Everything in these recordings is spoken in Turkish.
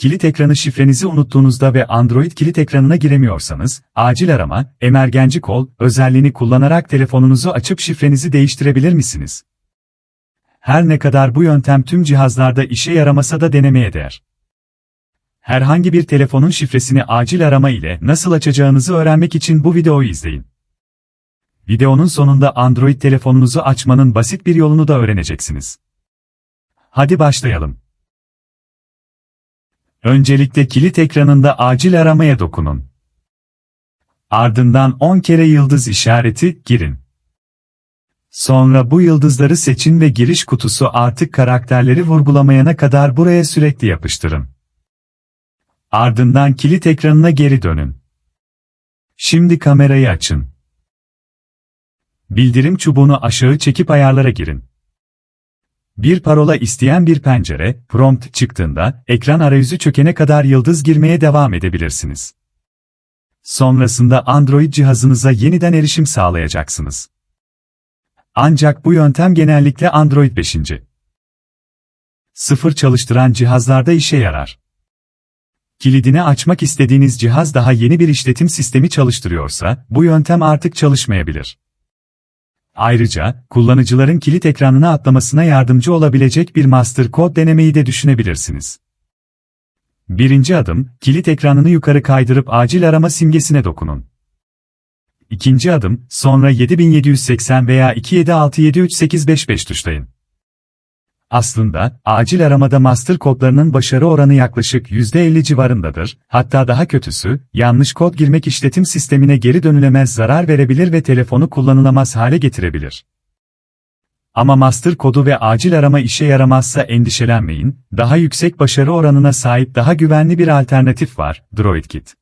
Kilit ekranı şifrenizi unuttuğunuzda ve Android kilit ekranına giremiyorsanız, acil arama, emergenci kol özelliğini kullanarak telefonunuzu açıp şifrenizi değiştirebilir misiniz? Her ne kadar bu yöntem tüm cihazlarda işe yaramasa da denemeye değer. Herhangi bir telefonun şifresini acil arama ile nasıl açacağınızı öğrenmek için bu videoyu izleyin. Videonun sonunda Android telefonunuzu açmanın basit bir yolunu da öğreneceksiniz. Hadi başlayalım. Öncelikle kilit ekranında acil aramaya dokunun. Ardından 10 kere yıldız işareti girin. Sonra bu yıldızları seçin ve giriş kutusu artık karakterleri vurgulamayana kadar buraya sürekli yapıştırın. Ardından kilit ekranına geri dönün. Şimdi kamerayı açın. Bildirim çubuğunu aşağı çekip ayarlara girin. Bir parola isteyen bir pencere, prompt çıktığında, ekran arayüzü çökene kadar yıldız girmeye devam edebilirsiniz. Sonrasında Android cihazınıza yeniden erişim sağlayacaksınız. Ancak bu yöntem genellikle Android 5. sıfır çalıştıran cihazlarda işe yarar. Kilidini açmak istediğiniz cihaz daha yeni bir işletim sistemi çalıştırıyorsa, bu yöntem artık çalışmayabilir. Ayrıca, kullanıcıların kilit ekranına atlamasına yardımcı olabilecek bir master kod denemeyi de düşünebilirsiniz. Birinci adım, kilit ekranını yukarı kaydırıp acil arama simgesine dokunun. İkinci adım, sonra 7780 veya 276738555 tuşlayın. Aslında, acil aramada master kodlarının başarı oranı yaklaşık %50 civarındadır, hatta daha kötüsü, yanlış kod girmek işletim sistemine geri dönülemez zarar verebilir ve telefonu kullanılamaz hale getirebilir. Ama master kodu ve acil arama işe yaramazsa endişelenmeyin, daha yüksek başarı oranına sahip daha güvenli bir alternatif var, DroidKit.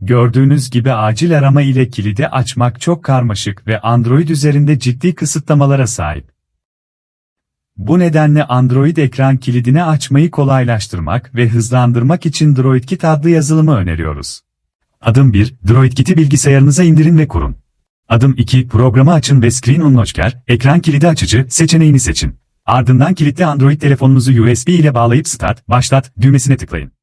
Gördüğünüz gibi acil arama ile kilidi açmak çok karmaşık ve Android üzerinde ciddi kısıtlamalara sahip. Bu nedenle Android ekran kilidini açmayı kolaylaştırmak ve hızlandırmak için DroidKit adlı yazılımı öneriyoruz. Adım 1, DroidKit'i bilgisayarınıza indirin ve kurun. Adım 2, programı açın ve Screen Unlocker, ekran kilidi açıcı seçeneğini seçin. Ardından kilitli Android telefonunuzu USB ile bağlayıp Start, Başlat düğmesine tıklayın.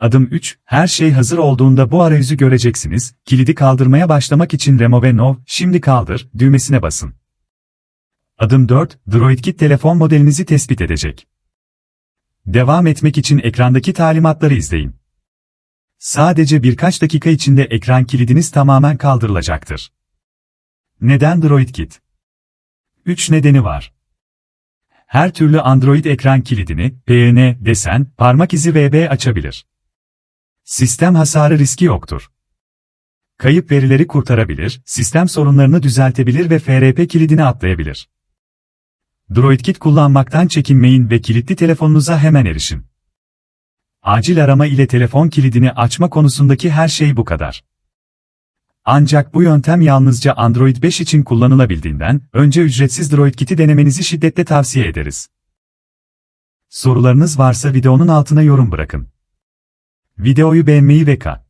Adım 3, her şey hazır olduğunda bu arayüzü göreceksiniz, kilidi kaldırmaya başlamak için Remove Now, şimdi kaldır, düğmesine basın. Adım 4, DroidKit telefon modelinizi tespit edecek. Devam etmek için ekrandaki talimatları izleyin. Sadece birkaç dakika içinde ekran kilidiniz tamamen kaldırılacaktır. Neden DroidKit? 3 nedeni var. Her türlü Android ekran kilidini, PN, desen, parmak izi VB açabilir. Sistem hasarı riski yoktur. Kayıp verileri kurtarabilir, sistem sorunlarını düzeltebilir ve FRP kilidini atlayabilir. DroidKit kullanmaktan çekinmeyin ve kilitli telefonunuza hemen erişin. Acil arama ile telefon kilidini açma konusundaki her şey bu kadar. Ancak bu yöntem yalnızca Android 5 için kullanılabildiğinden, önce ücretsiz DroidKit'i denemenizi şiddetle tavsiye ederiz. Sorularınız varsa videonun altına yorum bırakın. Videoyu beğenmeyi ve ka